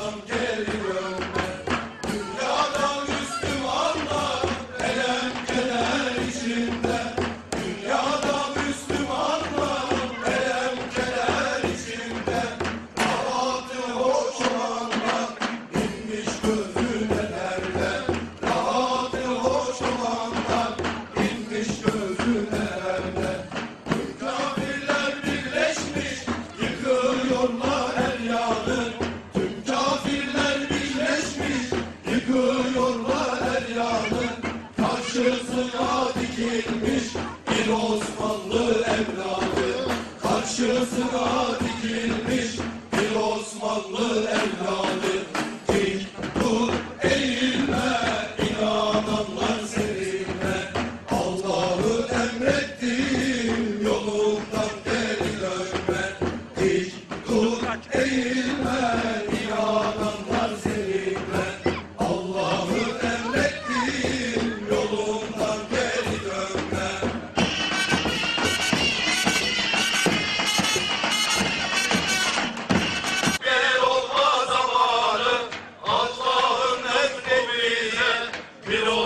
Muslim deliverer. Karşısına dikilmiş bir Osmanlı evladı. Karşısına dikilmiş bir Osmanlı evladı. Dik dur eğilme inananlar seninle. Allah'ı emrettim yolundan geri dönme. Dik dur eğilme Below